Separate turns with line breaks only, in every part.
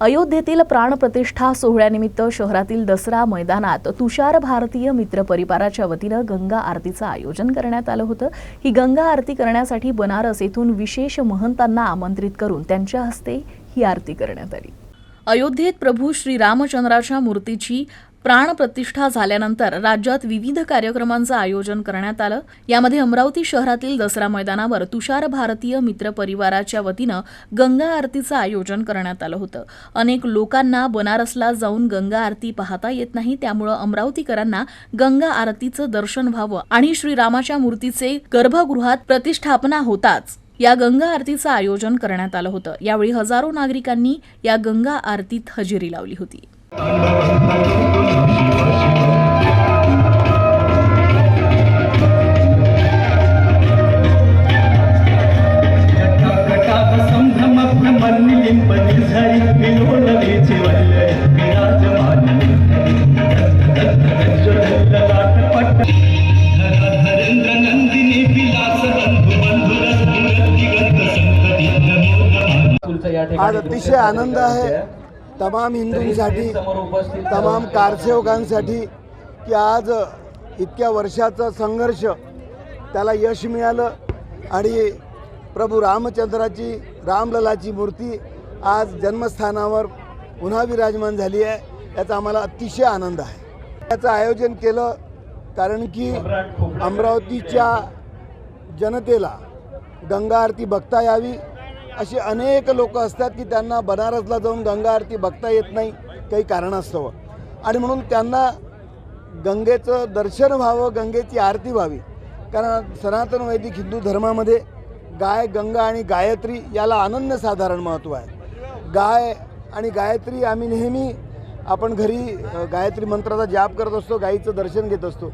अयोध्येतील प्राणप्रतिष्ठा सोहळ्यानिमित्त शहरातील दसरा मैदानात तुषार भारतीय मित्र परिवाराच्या वतीनं गंगा आरतीचं आयोजन करण्यात आलं होतं. ही गंगा आरती करण्यासाठी बनारस येथून विशेष महंतांना आमंत्रित करून त्यांच्या हस्ते ही आरती करण्यात आली. अयोध्येत प्रभू श्रीरामचंद्राच्या मूर्तीची प्राणप्रतिष्ठा झाल्यानंतर राज्यात विविध कार्यक्रमांचं आयोजन करण्यात आलं. यामध्ये अमरावती शहरातील दसरा मैदानावर तुषार भारतीय मित्र परिवाराच्या वतीनं गंगा आरतीचं आयोजन करण्यात आलं होतं. अनेक लोकांना बनारसला जाऊन गंगा आरती पाहता येत नाही त्यामुळं अमरावतीकरांना गंगा आरतीचं दर्शन व्हावं आणि श्रीरामाच्या मूर्तीचे गर्भगृहात प्रतिष्ठापना होताच या गंगा आरतीचं आयोजन करण्यात आलं होतं. यावेळी हजारो नागरिकांनी या गंगा आरतीत हजेरी लावली होती.
आज अतिशय आनंद आहे. तमाम हिंदूंसाठी तमाम कारसेवकांसाठी की आज इतक्या वर्षाचा संघर्ष त्याला यश मिळालं आणि प्रभू रामचंद्राची रामललाची मूर्ती आज जन्मस्थानावर पुन्हा विराजमान झाली आहे याचा आम्हाला अतिशय आनंद आहे. याचं आयोजन केलं कारण की अमरावतीच्या जनतेला गंगा आरती बघता यावी अशी अनेक लोक असतात की त्यांना बनारसला जाऊन गंगा आरती बघता येत नाही काही कारणास्तव. आणि म्हणून त्यांना गंगेचं दर्शन व्हावं गंगेची आरती व्हावी. कारण सनातन वैदिक हिंदू धर्मामध्ये गाय गंगा आणि गायत्री याला अनन्य साधारण महत्त्व आहे. गाय आणि गायत्री आम्ही नेहमी आपण घरी गायत्री मंत्राचा जाप करत असतो गायीचं दर्शन घेत असतो.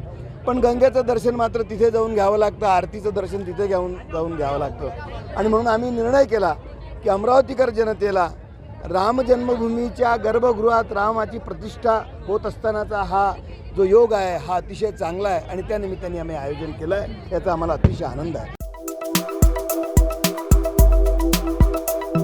पण गंगेचं दर्शन मात्र तिथे जाऊन घ्यावं लागतं आरतीचं दर्शन तिथे घेऊन जाऊन घ्यावं लागतं. आणि म्हणून आम्ही निर्णय केला की अमरावतीकर जनतेला राम जन्मभूमीच्या गर्भगृहात रामाची प्रतिष्ठा होत असतानाचा हा जो योग आहे हा अतिशय चांगला आहे आणि त्या निमित्ताने आम्ही आयोजन केलं आहे. याचा आम्हाला अतिशय आनंद आहे.